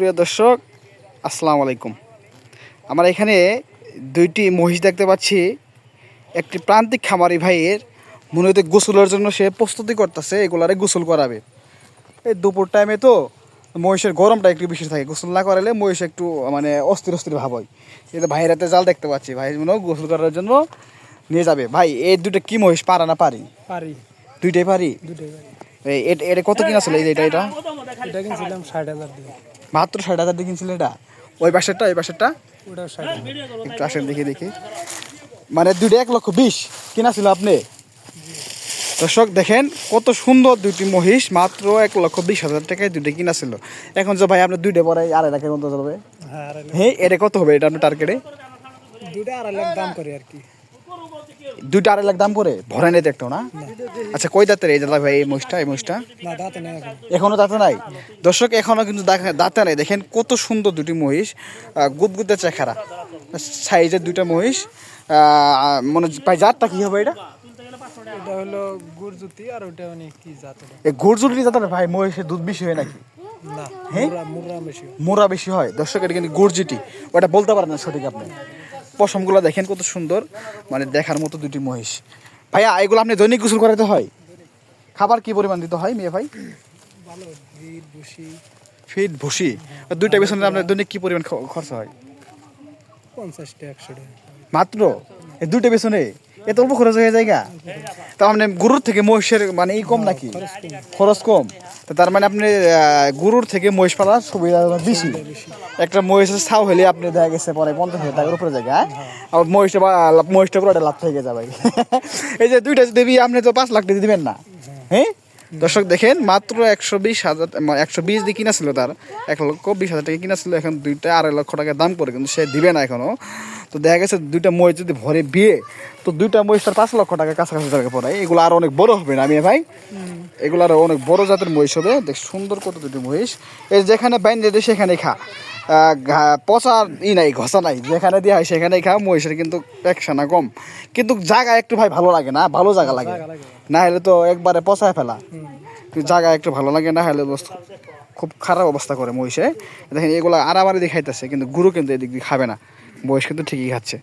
প্রিয় দর্শক আসসালামু আলাইকুম। আমরা এখানে দুইটি মহিষ দেখতে পাচ্ছি। একটি প্রান্তিক খামারি ভাইয়ের মূলত গোসলের জন্য সে প্রস্তুতি করতেছে এগুলারে গোসল করাবে। এই দুপুর টাইমে তো মহিষের গরমটা একটু বেশি থাকে গোসল না করালে মহিষ একটু মানে অস্থির অস্থির ভাব হয়। এই তো ভাইয়ের হাতে জাল দেখতে পাচ্ছি ভাই মনে গোসল করার জন্য নিয়ে যাবে। ভাই এই দুটো কি মহিষ পারা না পারি? পারি। দুইটাই পারি? দুটোই পারি। এই এটা- কত কিনা ছিল এটা এটা? এটা কিনছিলাম ষাট হাজার দিয়ে। মাত্র ষাট হাজার দিয়ে কিনছিল এটা? ওই ওটাও ষাট হাজার। একটু আসেন দেখি দেখি। মানে দুইটা এক লক্ষ বিশ কিনা ছিল আপনি? দর্শক দেখেন কত সুন্দর দুইটি মহিষ মাত্র এক লক্ষ বিশ হাজার টাকায় দুইটা কিনা ছিল। এখন যে ভাই আপনার দুইটা পরে আড়াই লাখের মতো চলবে। হ্যাঁ এটা কত হবে এটা আপনার টার্গেটে দুটা আড়াই লাখ দাম করে আর কি। দুইটা আড়াই লাখ দাম করে? ভরে নেই দেখতো না? আচ্ছা কই দাঁতের এই দাদা ভাই এই মহিষটা এই নেই এখন। দাঁতে নাই? দর্শক এখনও কিন্তু দাঁতে নাই। দেখেন কত সুন্দর দুটি মহিষ গুদগুদে চেখারা সাইজের দুইটা মহিষ মনে ভাই জাতটা কি হবে এটা? এটা হলো গুড়জুতি আর ওটা মানে কি জাত এই গুড়জুটি জাতের ভাই মহিষের দুধ বেশি হয় নাকি? না হ্যাঁ? মোরা বেশি হয়। দর্শক এটা কিন্তু গুড়জিটি ওটা বলতে পারেন না সঠিক আপনি। পশমগুলো দেখেন কত সুন্দর। মানে দেখার মতো দুটি মহিষ। ভাইয়া এগুলো আপনি দৈনিক গোসল করাতে হয়? খাবার কি পরিমাণ দিতে হয় মেয়ে ভাই? ফিট ভুসি। দুইটা পেছনে আপনার দৈনিক কি পরিমাণ খরচ হয়? পঞ্চাশটা একশো মাত্র? এই দুইটা পেছনে এত অল্প খরচ হয়ে যায় গা? তা আপনি গরুর থেকে মহিষের মানে ই কম নাকি? খরচ কম। তার মানে আপনি গুরুর থেকে মহিষ পালার সুবিধা বেশি। একটা মহিষের ছাও হলে আপনি দেখা গেছে পরে পঞ্চাশ হাজার টাকার উপরে জায়গা আর মহিষটা মহিষটা পুরো লাভ থেকে যাবে এই যে দুইটা দেবী, আপনি তো পাঁচ লাখ টাকা দিবেন না। হ্যাঁ? দর্শক দেখেন মাত্র একশো বিশ হাজার একশো বিশ দিয়ে কিনা ছিল তার। এক লক্ষ বিশ হাজার টাকা কিনা ছিল এখন দুইটা আড়াই লক্ষ টাকা দাম করে কিন্তু সে দিবে না এখনও তো দেখা গেছে দুইটা মহিষ যদি ভরে বিয়ে তো দুইটা মহিষ তার পাঁচ লক্ষ টাকা কাছাকাছি টাকা পড়ে। এগুলো আরও অনেক বড় হবে না আমি ভাই? এগুলো আরও অনেক বড় জাতের মহিষ হবে। দেখ সুন্দর কত দুটি মহিষ। এই যেখানে বাইন দিয়ে সেখানে খা। পচা ই নাই ঘষা নাই। যেখানে দেওয়া হয় সেখানে খা মহিষের কিন্তু একসানা কম। কিন্তু জায়গা একটু ভাই ভালো লাগে না ভালো জায়গা লাগে। না হলে তো একবারে পচায় ফেলা। জায়গা একটু ভালো লাগে না হলে খুব খারাপ অবস্থা করে মহিষে। দেখেন এগুলো আরামারিদি খাইতেছে কিন্তু গুরু কিন্তু এদিক দিয়ে খাবে না। মহিষ কিন্তু ঠিকই খাচ্ছে।